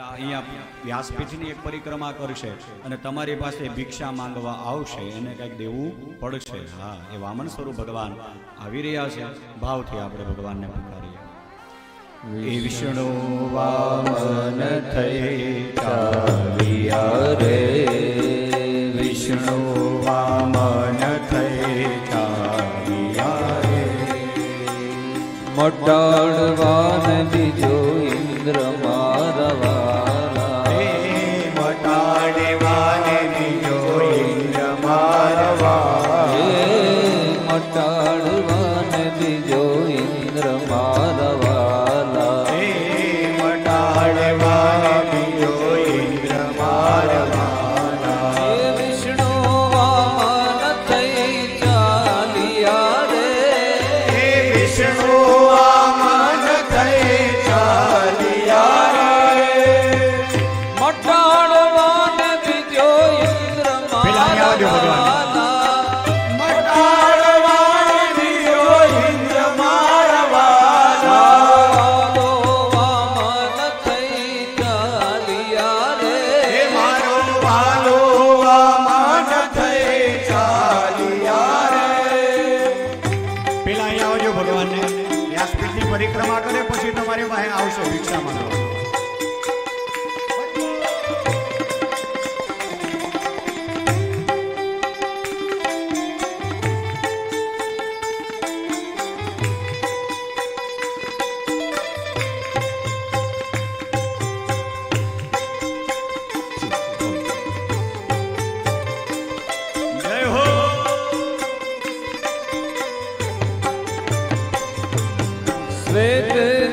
અહીંયા વ્યાસપીઠની એક પરિક્રમા કરશે અને તમારી પાસે ભિક્ષા માંગવા આવશે એને કંઈક દેવું પડશે. હા એ વામન સ્વરૂપ ભગવાન આવી રહ્યા છે. ભાવથી આપણે ભગવાનને પુકારીએ. વિષ્ણુ વામન થઈ રે. વિષ્ણુ વામન થઈ રે. મોટાડ બીજો ઇન્દ્રમાં પછી તમારી પાસે આવશે ભિક્ષા માંગવા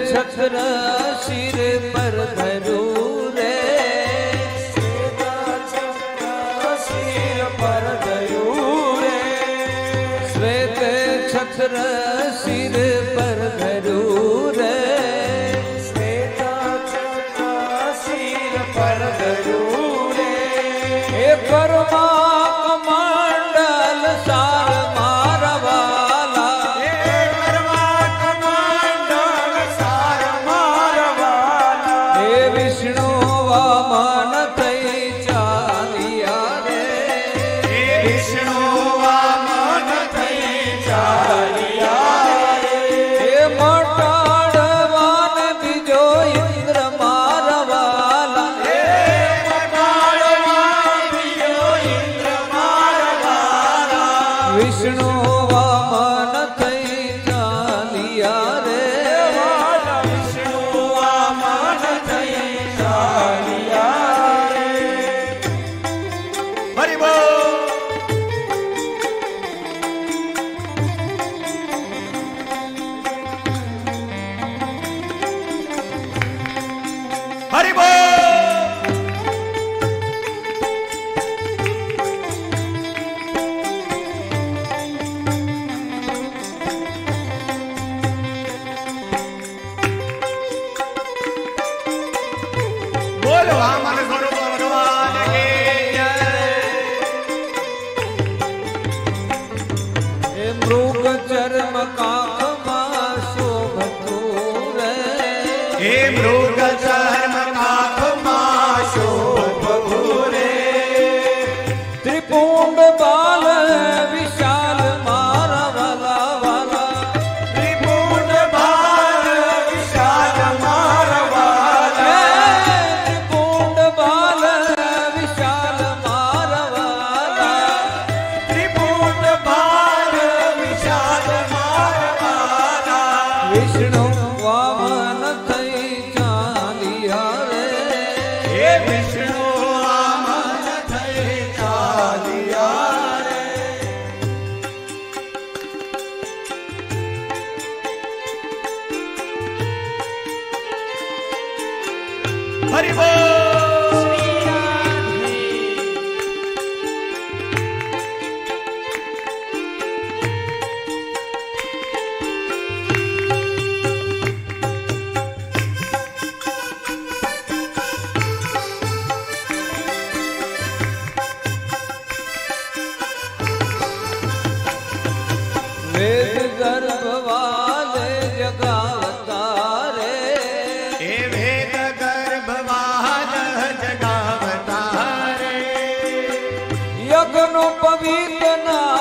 છત્ર रूप પવિત્ર ના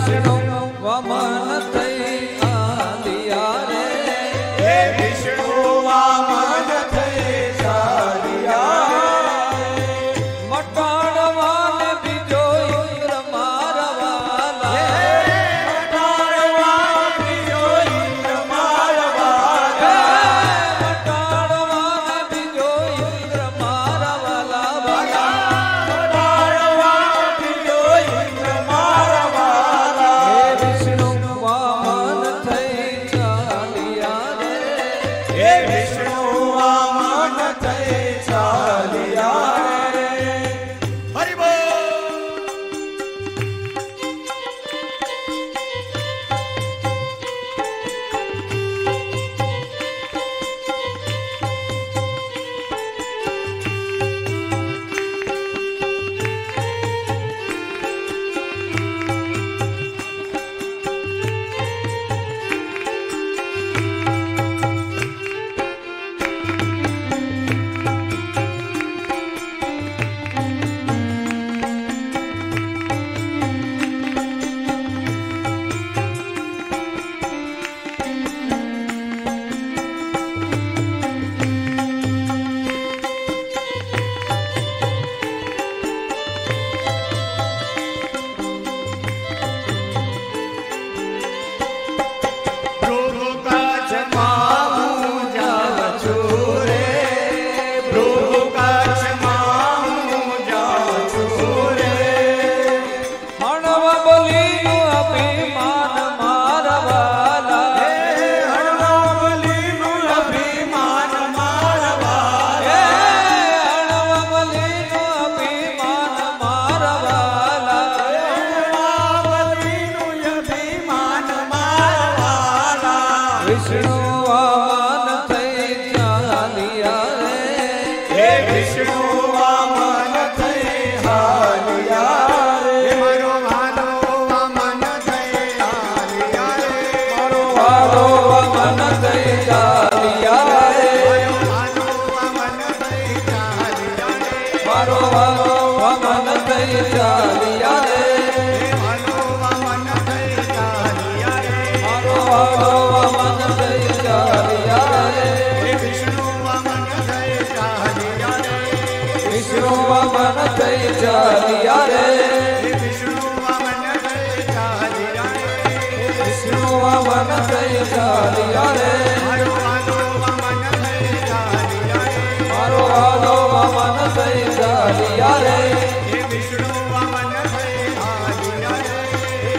વિષ્ણુ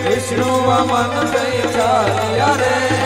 વિષ્ણુ મન થઈ ચાલ્યા રે